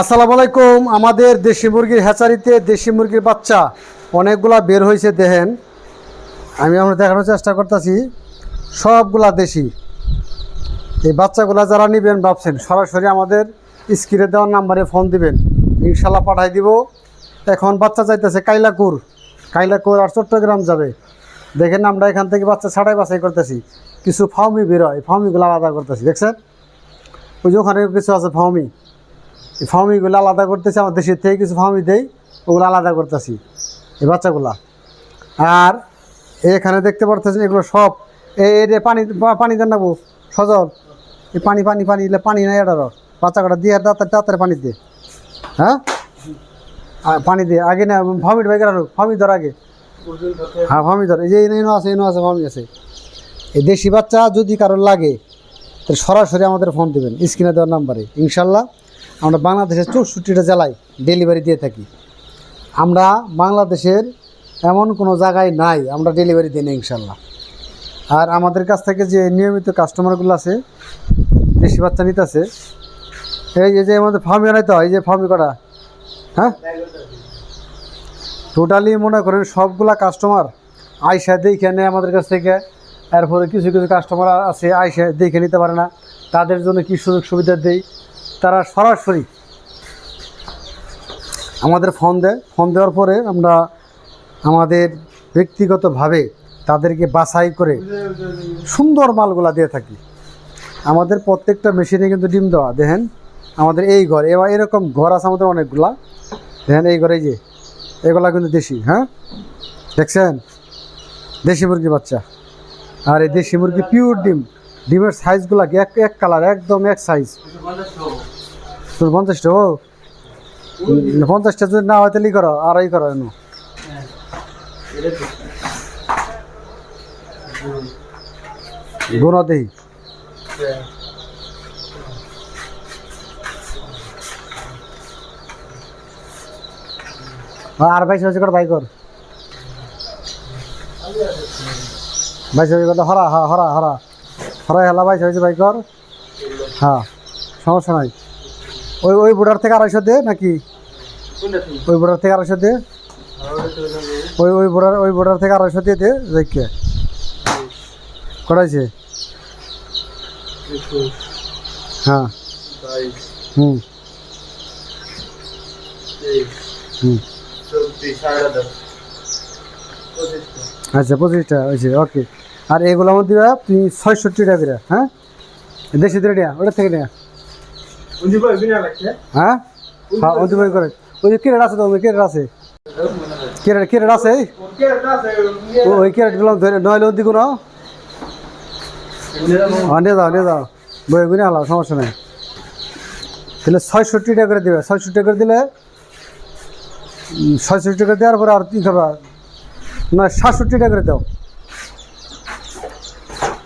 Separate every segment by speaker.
Speaker 1: আসসালামু আলাইকুম। আমাদের দেশি মুরগির হ্যাচারিতে দেশি মুরগির বাচ্চা অনেকগুলা বের হয়েছে দেখেন। আমি আমরা দেখানোর চেষ্টা করতেছি। সবগুলা দেশি। এই বাচ্চাগুলা যারা নেবেন ভাবছেন, সরাসরি আমাদের স্ক্রিনে দেওয়ার নাম্বারে ফোন দিবেন। ইনশাল্লাহ পাঠাই দিব। এখন বাচ্চা যাইতেছে কাইলাকুর। কাইলাকুর আর চট্টগ্রাম যাবে। দেখেন আমরা এখান থেকে বাচ্চা ছাড়াই বাছাই করতেছি। কিছু ফাউমি বেরোয় ফাউমিগুলো আলাদা করতেছি, দেখছেন? ওই যে ওখানে কিছু আছে ফাউমি। ফার্মিগুলো আলাদা করতেছি, আমার দেশের থেকে কিছু ফার্মি দেই, ওগুলো আলাদা করতেছি, এই বাচ্চাগুলা। আর এখানে দেখতে পারতেছেন এগুলো সব এই পানি পানি দেন নাবো সজল। এই পানি পানি পানি এলে পানি নাই এটারও। বাচ্চা কটা দিয়ে তাড়াতাড়ি তাড়াতাড়ি পানি দে। হ্যাঁ? পানি দে। আগে না ফার্মিট বাইকের আরও ফার্মি ধর আগে। হ্যাঁ ফার্মি ধর। এই যে এনো আছে এনো আছে, ফার্মি আছে। এই দেশি বাচ্চা যদি কারোর লাগে, তাহলে সরাসরি আমাদের ফোন দেবেন, স্ক্রিনে দেওয়ার নাম্বারে। ইনশাল্লাহ আমরা বাংলাদেশের চৌষট্টিটা জেলায় ডেলিভারি দিয়ে থাকি। আমরা বাংলাদেশের এমন কোনো জায়গায় নাই, আমরা ডেলিভারি দিই না ইনশাল্লাহ। আর আমাদের কাছ থেকে যে নিয়মিত কাস্টমারগুলো আছে, দেশি বাচ্চা নিতেছে এই এই যে আমাদের ফার্মি বানাইতে হয় এই যে ফার্মি করা হ্যাঁ? টোটালি মনে করেন সবগুলা কাস্টমার আইসা দেখে নেয় আমাদের কাছ থেকে, এরপরে কিছু কিছু কাস্টমার আছে আইসা দেখে নিতে পারে না, তাদের জন্য কী সুযোগ সুবিধা দেই তারা সরাসরি আমাদের ফোন দেয়। ফোন দেওয়ার পরে আমরা আমাদের ব্যক্তিগতভাবে তাদেরকে বাছাই করে সুন্দর মালগুলা দিয়ে থাকি। আমাদের প্রত্যেকটা মেশিনে কিন্তু ডিম দেওয়া। দেখেন, আমাদের এই ঘর, এবার এরকম ঘর আছে আমাদের অনেকগুলা। দেখেন এই ঘরে যে, এগুলা কিন্তু দেশি হ্যাঁ? দেখছেন? দেশি মুরগি বাচ্চা। আর এই দেশি মুরগি পিওর ডিম। ডিমের সাইজগুলা এক এক কালার একদম এক সাইজ তোর পঞ্চাশটা? ও। পঞ্চাশটা যদি না হয় তাহলে ই করো আড়াই করো এনো। গুণ দেই। আর বাইশ হচ্ছে কর বাই কর। বাইশ কত হরা হরা হরা। হরা হেলা বাইশ হয়েছে বাই কর হ্যাঁ সমস্যা নাই। ওই ওই বোর্ডার থেকে আড়াইশো দে নাকি? ওই বোর্ডার থেকে আড়াইশো দে। ওই ওই বোর্ডার ওই বোর্ডার থেকে আড়াইশো দিয়ে দে, দেখে। করাইছে হ্যাঁ। হুম। হুম। আচ্ছা পঁচিশটা, হয়েছে, ওকে। আর এগুলো আমার দিবা ছয়ষট্টি টাকা দিরা হ্যাঁ? দেশি দিলে নেয়া ওটা থেকে নেয়া হ্যাঁ? হ্যাঁ ওই দিবে করে। ওই যে কেরেট আছে তো ওই কেরেট আছে। কেরেট কেরেট আছে? ওই কেরেটগুলো ধরে নইলে ওই দিকে হ্যাঁ নিয়ে যাও নিয়ে যাও। বই গুনে হলাম সমস্যা নেই। তাহলে ছয়ষট্টি টাকা করে দেবে। ছয়ষট্টি টাকা করে দিলে ছয়ষট্টি টাকা দেওয়ার পরে আর কি খাবা না সাতষট্টি টাকা করে দাও।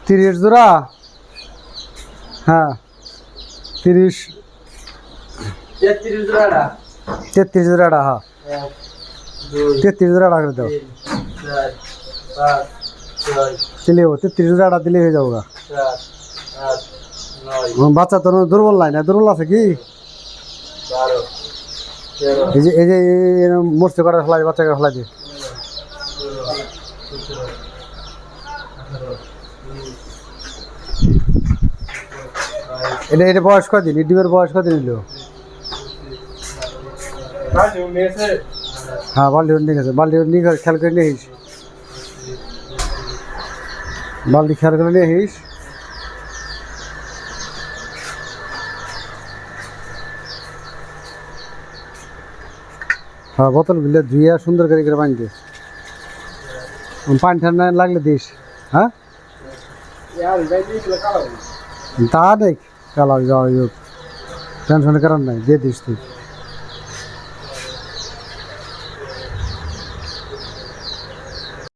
Speaker 1: তিরিশ জোড়া? হ্যাঁ তিরিশ। তেত্রিশ জোড়াটা? হ্যাঁ। তেত্রিশ জোড়াটা করে দাও। দিলে তেত্রিশ জোড়াটা দিলে হয়ে যাব গা। বাচ্চা তোর দুর্বল নাই না? দুর্বল আছে কি? এই যে এই যে মরতে করে ফেলাই বাচ্চাকে ফেলাই দিয়ে এটা এটা বয়স কদিন এই ডিমের বয়স কদিন নিল হ্যাঁ বাল্টি নিয়ে গেছে। বাল্টি গেছে, খেয়াল করে নিয়ে বাল্টি খেয়াল করে নিয়ে আসিস হ্যাঁ বোতলগুলো ধুয়ে সুন্দর করে করে পানি দে। পানি ঠান্ডা লাগলে দিস। হ্যাঁ? তা দেখ কালা যাওয়া টেনশনের কারণ নাই দিয়ে দিস তুই